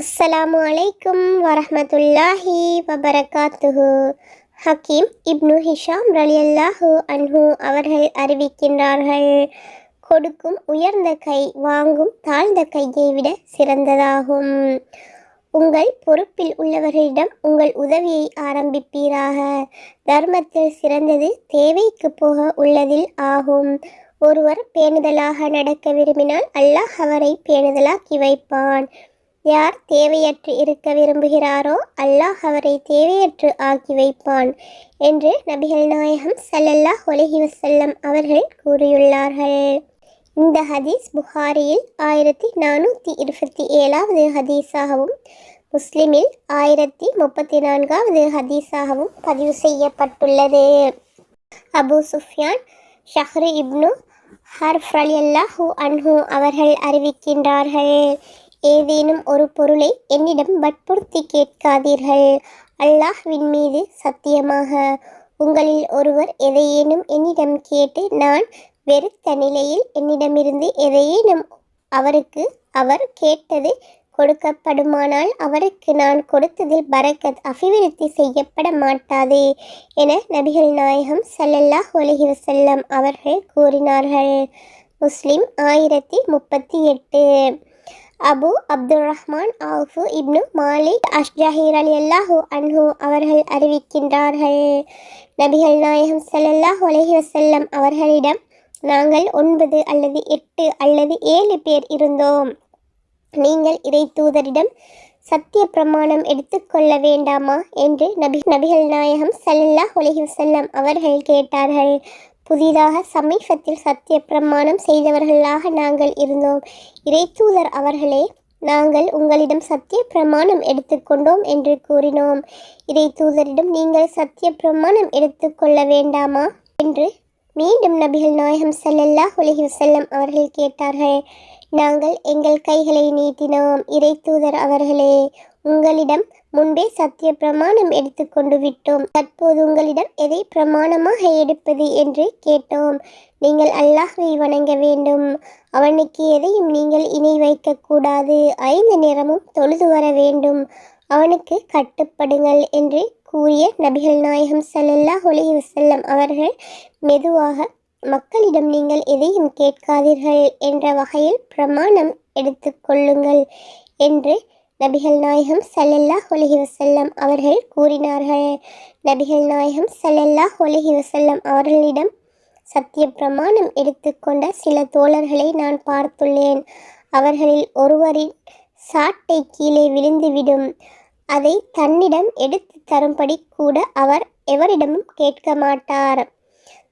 அஸ்ஸலாமு அலைக்கும் வரமத்துல்லாஹி வபரகாத்துஹு. ஹக்கீம் இப்னு ஹிஷாம் ரலி அல்லாஹு அன்ஹு அவர்கள் அறிவிக்கின்றார்கள். கொடுக்கும் உயர்ந்த கை வாங்கும் தாழ்ந்த கையை விட சிறந்ததாகும். உங்கள் பொறுப்பில் உள்ளவர்களிடம் உங்கள் உதவியை ஆரம்பிப்பீராக. தர்மத்தில் சிறந்தது தேவைக்கு போக உள்ளதில் ஆகும். ஒருவர் பேணுதலாக நடக்க விரும்பினால் அல்லாஹ் அவரை பேணுதலாக்கி வைப்பான். யார் தேவையற்று இருக்க விரும்புகிறாரோ அல்லாஹ் அவரை தேவையற்று ஆக்கி வைப்பான் என்று நபிகள் நாயகம் சல்லல்லாஹ் அலைஹி வசல்லம் அவர்கள் கூறியுள்ளார்கள். இந்த ஹதீஸ் புகாரியில் ஆயிரத்தி நானூற்றி இருபத்தி ஏழாவது ஹதீஸாகவும் முஸ்லிமில் ஆயிரத்தி முப்பத்தி நான்காவது ஹதீஸாகவும் பதிவு செய்யப்பட்டுள்ளது. அபு சுஃப்யான் ஷஹ்ரு இப்னு ஹர்ஃப் அல்லாஹூ அன்ஹு அவர்கள் அறிவிக்கின்றார்கள். ஏதேனும் ஒரு பொருளை என்னிடம் வற்புறுத்தி கேட்காதீர்கள். அல்லாஹ்வின் மீது சத்தியமாக. உங்களில் ஒருவர் எதையேனும் என்னிடம் கேட்டு நான் வெறுத்த நிலையில் என்னிடமிருந்து எதையேனும் அவருக்கு அவர் கேட்டது கொடுக்கப்படுமானால் அவருக்கு நான் கொடுத்ததில் பரக்கத் அபிவிருத்தி செய்யப்பட மாட்டாது என நபிகள் நாயகம் சல்லல்லாஹ் அலைஹி வஸல்லம் அவர்கள் கூறினார்கள். முஸ்லிம் ஆயிரத்தி முப்பத்தி எட்டு. அபு அப்துல் ரஹ்மான் ஆஃபு இப்னு மாலிக் அஷ்ஜஹீர் அலி அல்லாஹூ அன்ஹு அவர்கள் அறிவிக்கின்றார்கள் நபிகள் நாயகம் ஸல்லல்லாஹு அலைஹி வசல்லம் அவர்களிடம் நாங்கள் ஒன்பது அல்லது எட்டு அல்லது ஏழு பேர் இருந்தோம் நீங்கள் இறை தூதரிடம் சத்திய பிரமாணம் எடுத்துக்கொள்ள வேண்டாமா என்று நபி நபிகள் நாயகம் ஸல்லல்லாஹு அலைஹி வசல்லம் அவர்கள் கேட்டார்கள் புதிதாக சமீபத்தில் சத்திய பிரமாணம் செய்தவர்களாக நாங்கள் இருந்தோம். இறைத்தூதர் அவர்களே நாங்கள் உங்களிடம் சத்திய பிரமாணம் எடுத்துக்கொண்டோம் என்று கூறினோம். இறைத்தூதரிடம் நீங்கள் சத்திய பிரமாணம் எடுத்துக்கொள்ள வேண்டாமா? என்று மீண்டும் நபிகள் நாயகம் ஸல்லல்லாஹு உலகி செல்லம் அவர்கள் கேட்டார்கள். நாங்கள் எங்கள் கைகளை நீட்டினோம். இறைத்தூதர் அவர்களே உங்களிடம் முன்பே சத்திய பிரமாணம் எடுத்துக்கொண்டு விட்டோம். தற்போது உங்களிடம் எதை பிரமாணமாக எடுப்பது என்று கேட்டோம். நீங்கள் அல்லாஹ்வை வணங்க வேண்டும். அவனுக்கு எதையும் நீங்கள் இணை வைக்கக்கூடாது ஐந்து நேரமும் தொழுது வர வேண்டும். அவனுக்கு கட்டுப்படுங்கள் என்று கூறிய நபிகள் நாயகம் சல்லல்லா ஒலி வசல்லம் அவர்கள் மெதுவாக மக்களிடம் நீங்கள் எதையும் கேட்காதீர்கள் என்ற வகையில் பிரமாணம் எடுத்துக்கொள்ளுங்கள் என்று நபிகள் நாயகம் சல்லல்லா அலைஹி வசல்லம் அவர்கள் கூறினார்கள். நபிகள் நாயகம் சல்லல்லா அலைஹி வசல்லம் அவர்களிடம் சத்திய பிரமாணம் எடுத்துக்கொண்ட சில தோழர்களை நான் பார்த்துள்ளேன். அவர்களில் ஒருவரின் சாட்டை கீழே விழுந்துவிடும். அதை தன்னிடம் எடுத்து தரும்படி கூட அவர் எவரிடமும் கேட்க மாட்டார்.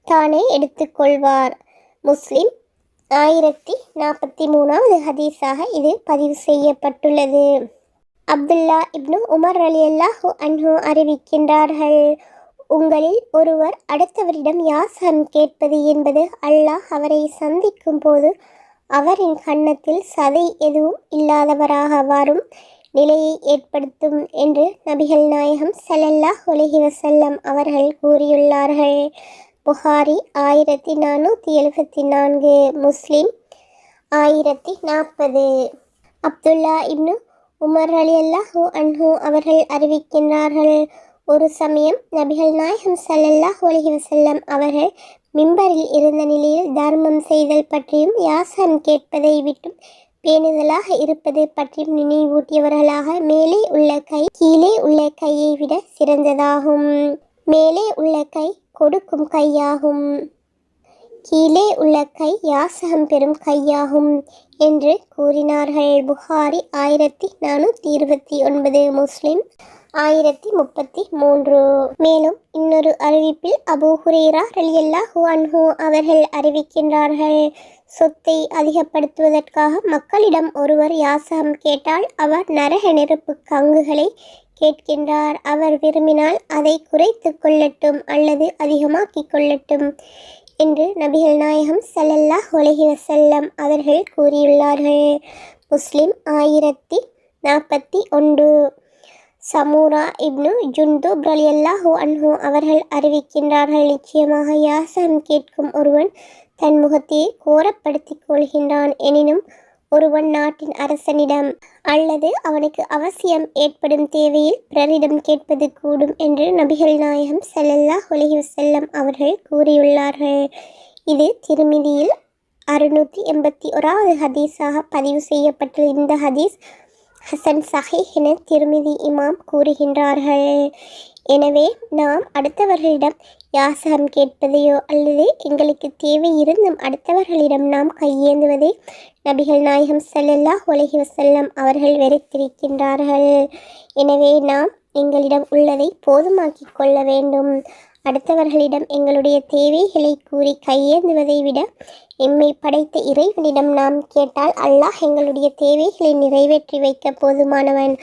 தானே எடுத்துக்கொள்வார் முஸ்லிம் ஆயிரத்தி நாற்பத்தி மூணாவது ஹதீஸாக இது பதிவு செய்யப்பட்டுள்ளது. அப்துல்லா இப்னு உமர் அலி அல்லாஹு அன்ஹு அறிவிக்கின்றார்கள். உங்களில் ஒருவர் அடுத்தவரிடம் யாசகம் கேட்பது என்பது அல்லாஹ் அவரை சந்திக்கும் போது அவரின் கன்னத்தில் சதை எதுவும் இல்லாதவராக வரும் நிலையை ஏற்படுத்தும் என்று நபிகள் நாயகம் சல்லல்லாஹ் அலைஹி வசல்லம் அவர்கள் கூறியுள்ளார்கள். புகாரி ஆயிரத்தி நானூற்றி எழுபத்தி நான்கு முஸ்லீம் ஆயிரத்தி நாற்பது. அப்துல்லா இப்னு உமர் அலி அல்லாஹூ அன்ஹு அவர்கள் அறிவிக்கின்றார்கள். ஒரு சமயம் நபிகள் நாயகம் ஸல்லல்லாஹு அலைஹி வஸல்லம் அவர்கள் மிம்பரில் இருந்த நிலையில் தர்மம் செய்தல் பற்றியும் யாசகம் கேட்பதை விட்டும் பேணுதலாக இருப்பது பற்றியும் நினைவூட்டியவர்களாக மேலே உள்ள கை கீழே உள்ள கையை விட சிறந்ததாகும். மேலே உள்ள கை கொடுக்கும் கையாகும். கீழே உள்ள கை யாசகம் பெறும் கையாகும் என்று கூறினார்கள். புகாரி ஆயிரத்தி நானூற்றி இருபத்தி ஒன்பது முஸ்லிம் ஆயிரத்தி முப்பத்தி மூன்று. மேலும் இன்னொரு அறிவிப்பில் அபூ ஹுரேரா ரலியல்லாஹு அன்ஹு அவர்கள் அறிவிக்கின்றார்கள். சொத்தை அதிகப்படுத்துவதற்காக மக்களிடம் ஒருவர் யாசகம் கேட்டால் அவர் நரக நெருப்பு கங்குகளை கேட்கின்றார். அவர் விரும்பினால் அதை குறைத்து கொள்ளட்டும் அல்லது அதிகமாக்கிக் கொள்ளட்டும். என்று நபிகள் நாயகம் சல்லல்லா அலைஹி வசல்லம் அவர்கள் கூறியுள்ளார்கள். முஸ்லிம் ஆயிரத்தி நாற்பத்தி ஒன்று. சமூரா இப்னு ஜுந்துப் ரலியல்லாஹு அன்ஹு அவர்கள் அறிவிக்கின்றார்கள் நிச்சயமாக யாசகம் கேட்கும் ஒருவன் தன் முகத்தையே கோரப்படுத்திக் கொள்கின்றான். எனினும் ஒருவன் நாட்டின் அரசனிடம் அல்லது அவனுக்கு அவசியம் ஏற்படும் தேவையில் பிறரிடம் கேட்பது கூடும் என்று நபிகள் நாயகம் செல்லல்லா அலைஹி செல்லம் அவர்கள் கூறியுள்ளார்கள். இது திருமிதியில் அறுநூற்றி எண்பத்தி ஓராவது ஹதீஸாக பதிவு செய்யப்பட்டுள்ள இந்த ஹதீஸ் ஹசன் சஹி என திருமிதி இமாம் கூறுகின்றார்கள். எனவே நாம் அடுத்தவர்களிடம் யாசகம் கேட்பதையோ அல்லது எங்களுக்கு தேவை இருந்தும் அடுத்தவர்களிடம் நாம் கையேந்துவதை நபிகள் நாயகம் ஸல்லல்லாஹு உலகி வசல்லம் அவர்கள் வெறுத்திருக்கின்றார்கள். எனவே நாம் எங்களிடம் உள்ளதை போதுமாக்கிக் கொள்ள வேண்டும். அடுத்தவர்களிடம் எங்களுடைய தேவைகளை கூறி கையேந்துவதை விட எம்மை படைத்த இறைவனிடம் நாம் கேட்டால் அல்லாஹ் எங்களுடைய தேவைகளை நிறைவேற்றி வைக்க போதுமானவன்.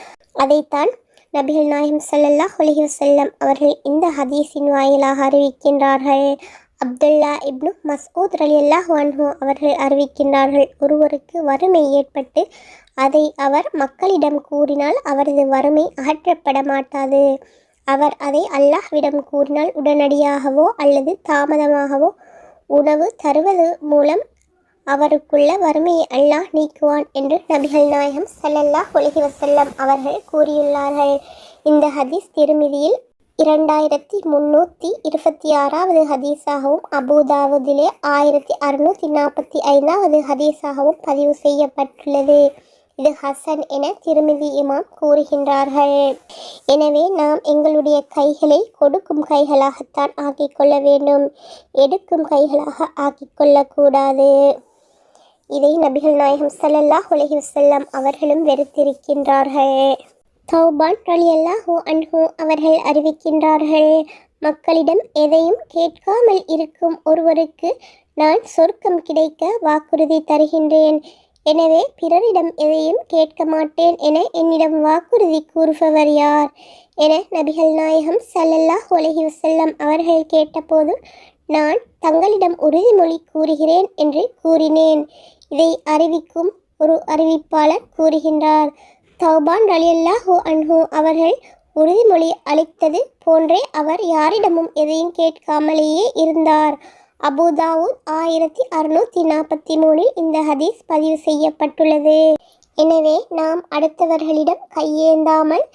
அதைத்தான் நபிகள் நாயம் சல்லல்லா அலைஹி வஸல்லம் அவர்கள் இந்த ஹதீஸின் வாயிலாக அறிவிக்கின்றார்கள். அப்துல்லா இப்னு மஸ்ஊத் ரலியல்லாஹு அன்ஹு அவர்கள் அறிவிக்கின்றார்கள் ஒருவருக்கு வறுமை ஏற்பட்டு அதை அவர் மக்களிடம் கூறினால் அவரது வறுமை அகற்றப்பட மாட்டாது. அவர் அதை அல்லாஹ்விடம் கூறினால் உடனடியாகவோ அல்லது தாமதமாகவோ உணவு தருவது மூலம் அவருக்குள்ள வறுமையை அல்லாஹ் நீக்குவான் என்று நபிகள் நாயகம் சல்லல்லா அலைஹி வசல்லம் அவர்கள் கூறியுள்ளார்கள். இந்த ஹதீஸ் திருமிதியில் இரண்டாயிரத்தி முன்னூற்றி இருபத்தி ஆறாவது ஹதீஸாகவும் அபுதாவுதிலே ஆயிரத்தி அறுநூற்றி நாற்பத்தி ஐந்தாவது ஹதீஸாகவும் பதிவு செய்யப்பட்டுள்ளது. இது ஹசன் என திருமிதி இமாம் கூறுகின்றார்கள். எனவே நாம் எங்களுடைய கைகளை கொடுக்கும் கைகளாகத்தான் ஆக்கிக்கொள்ள வேண்டும். எடுக்கும் கைகளாக ஆக்கிக்கொள்ளக்கூடாது இதை நபிகள் நாயகம் சல்லல்லாஹ் உலகி வசல்லாம் அவர்களும் வெறுத்திருக்கின்றார்கள். தௌபான் அலி அல்லாஹூ அன்ஹூ அவர்கள் அறிவிக்கின்றார்கள் மக்களிடம் எதையும் கேட்காமல் இருக்கும் ஒருவருக்கு நான் சொர்க்கம் கிடைக்க வாக்குறுதி தருகின்றேன். எனவே பிறரிடம் எதையும் கேட்க மாட்டேன் என என்னிடம் வாக்குறுதி கூறுபவர் யார்? என நபிகள் நாயகம் சல்லல்லாஹ் உலகி வசல்லம் அவர்கள் கேட்டபோது நான் தங்களிடம் உறுதிமொழி கூறுகிறேன் என்று கூறினேன். இதை அறிவிக்கும் ஒரு அறிவிப்பாளர் கூறுகின்றார். தௌபான் ரலியல்லாஹு அன்ஹு அவர்கள் உறுதிமொழி அளித்தது போன்றே அவர் யாரிடமும் எதையும் கேட்காமலேயே இருந்தார். அபுதாவூத் ஆயிரத்தி அறுநூற்றி நாற்பத்தி மூணில் இந்த ஹதீஸ் பதிவு செய்யப்பட்டுள்ளது. எனவே நாம் அடுத்தவர்களிடம் கையேந்தாமல்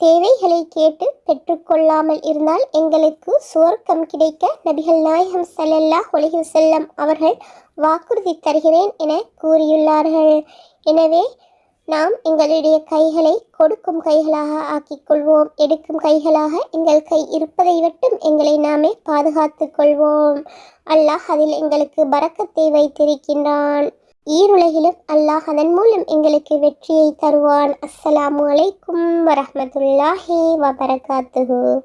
தேவைகளை கேட்டு பெற்றுக்கொள்ளாமல் இருந்தால் எங்களுக்கு சுவர்க்கம் கிடைக்க நபிகள் நாயகம் சல்லல்லா அலைஹி செல்லம் அவர்கள் வாக்குறுதி தருகிறேன் என கூறியுள்ளார்கள். எனவே நாம் எங்களுடைய கைகளை கொடுக்கும் கைகளாக ஆக்கிக்கொள்வோம். எடுக்கும் கைகளாக எங்கள் கை இருப்பதை விட்டும் எங்களை நாமே பாதுகாத்துக் கொள்வோம். அல்லாஹ் அதில் எங்களுக்கு பறக்கத்தை வைத்திருக்கின்றான். ஈருலகிலும் அல்லாஹ் அதன் மூலம் எங்களுக்கு வெற்றியை தருவான். அஸ்ஸலாமு அலைக்கும் வரஹ்மத்துல்லாஹி வபரகாத்துஹு.